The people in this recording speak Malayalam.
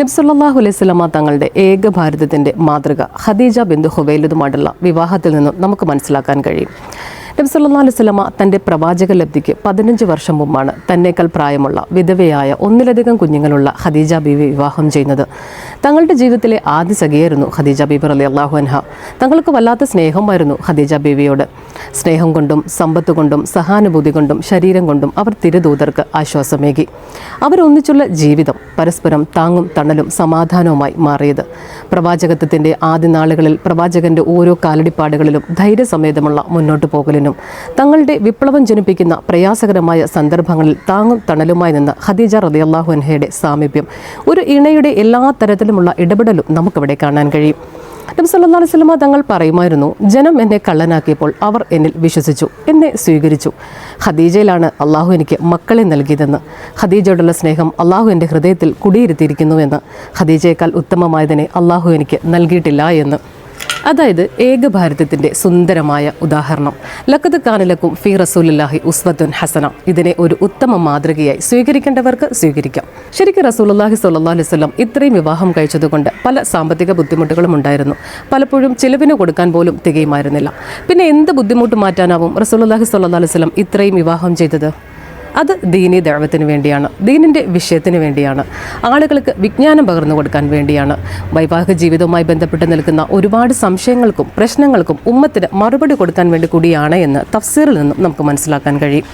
നബ്സല്ലാഹു അലൈഹി സ്വലമ തങ്ങളുടെ ഏക ഭാരതത്തിന്റെ മാതൃക ഖദീജ ബിന്ദു ഹുവൈലതുമായിട്ടുള്ള വിവാഹത്തിൽ നിന്നും നമുക്ക് മനസ്സിലാക്കാൻ കഴിയും. നബ്സല്ലാ അലൈഹി സ്വലമ തന്റെ പ്രവാചക ലബ്ധിക്ക് പതിനഞ്ച് വർഷം മുമ്പാണ് തന്നേക്കാൾ പ്രായമുള്ള വിധവയായ ഒന്നിലധികം കുഞ്ഞുങ്ങളുള്ള ഖദീജ ബീവി വിവാഹം ചെയ്യുന്നത്. തങ്ങളുടെ ജീവിതത്തിലെ ആദ്യ സഖിയായിരുന്നു ഖദീജ ബീബി അലി അള്ളാഹു അൻഹ. തങ്ങൾക്ക് വല്ലാത്ത സ്നേഹമായിരുന്നു ഖദീജ ബീവിയോട്. സ്നേഹം കൊണ്ടും സമ്പത്ത് കൊണ്ടും സഹാനുഭൂതി കൊണ്ടും ശരീരം കൊണ്ടും അവർ തിരുദൂതർക്ക് ആശ്വാസമേകി. അവരൊന്നിച്ചുള്ള ജീവിതം പരസ്പരം താങ്ങും തണലും സമാധാനവുമായി മാറിയത്. പ്രവാചകത്വത്തിന്റെ ആദ്യ നാളുകളിൽ പ്രവാചകന്റെ ഓരോ കാലടിപ്പാടുകളിലും ധൈര്യസമേതമുള്ള മുന്നോട്ട് പോകലിനും തങ്ങളുടെ വിപ്ലവം ജനിപ്പിക്കുന്ന പ്രയാസകരമായ സന്ദർഭങ്ങളിൽ താങ്ങും തണലുമായി നിന്ന് ഖദീജ റളിയല്ലാഹു അൻഹയുടെ സാമീപ്യം ഒരു ഇണയുടെ എല്ലാ തരത്തിലുമുള്ള ഇടപെടലും നമുക്കിവിടെ കാണാൻ കഴിയും. നബി സല്ലല്ലാഹു അലൈഹി വസല്ലമ തങ്ങൾ പറയുമായിരുന്നു ജനം എന്നെ കള്ളനാക്കിയപ്പോൾ അവർ എന്നിൽ വിശ്വസിച്ചു എന്നെ സ്വീകരിച്ചു. ഖദീജയിലാണ് അള്ളാഹു എനിക്ക് മക്കളെ നൽകിയതെന്ന്. ഖദീജയോടുള്ള സ്നേഹം അള്ളാഹു എന്റെ ഹൃദയത്തിൽ കുടിയിരുത്തിയിരിക്കുന്നുവെന്ന് ഖദീജയേക്കാൾ ഉത്തമമായതിനെ അള്ളാഹു എനിക്ക് നൽകിയിട്ടില്ല എന്ന്. അതായത് ഏകഭാരതത്തിന്റെ സുന്ദരമായ ഉദാഹരണം. ലക്കത് കാനലക്കും ഫി റസൂലുല്ലാഹി ഉസ്വത്തുൻ ഹസന. ഇതിനെ ഒരു ഉത്തമ മാതൃകയായി സ്വീകരിക്കേണ്ടവർക്ക് സ്വീകരിക്കാം. ശരിക്കും റസൂലുല്ലാഹി സ്വല്ലല്ലാഹു അലൈഹി വസല്ലം ഇത്രയും വിവാഹം കഴിച്ചതുകൊണ്ട് പല സാമ്പത്തിക ബുദ്ധിമുട്ടുകളും ഉണ്ടായിരുന്നു. പലപ്പോഴും ചിലവിന് കൊടുക്കാൻ പോലും തികയുമായിരുന്നില്ല. പിന്നെ എന്ത് ബുദ്ധിമുട്ട് മാറ്റാനാവും റസൂലുല്ലാഹി സ്വല്ലല്ലാഹു അലൈഹി വസല്ലം ഇത്രയും വിവാഹം ചെയ്തത്? അത് ദീനി ദൈവത്തിന് വേണ്ടിയാണ് ദീനിന്റെ വിഷയത്തിന് വേണ്ടിയാണ്. ആളുകൾക്ക് വിജ്ഞാനം പകർന്നു കൊടുക്കാൻ വേണ്ടിയാണ്. വൈവാഹിക ജീവിതവുമായി ബന്ധപ്പെട്ട് നിൽക്കുന്ന ഒരുപാട് സംശയങ്ങൾക്കും പ്രശ്നങ്ങൾക്കും ഉമ്മത്തിന് മറുപടി കൊടുക്കാൻ വേണ്ടി കൂടിയാണ് എന്ന് തഫ്സീറിൽ നിന്നും നമുക്ക് മനസ്സിലാക്കാൻ കഴിയും.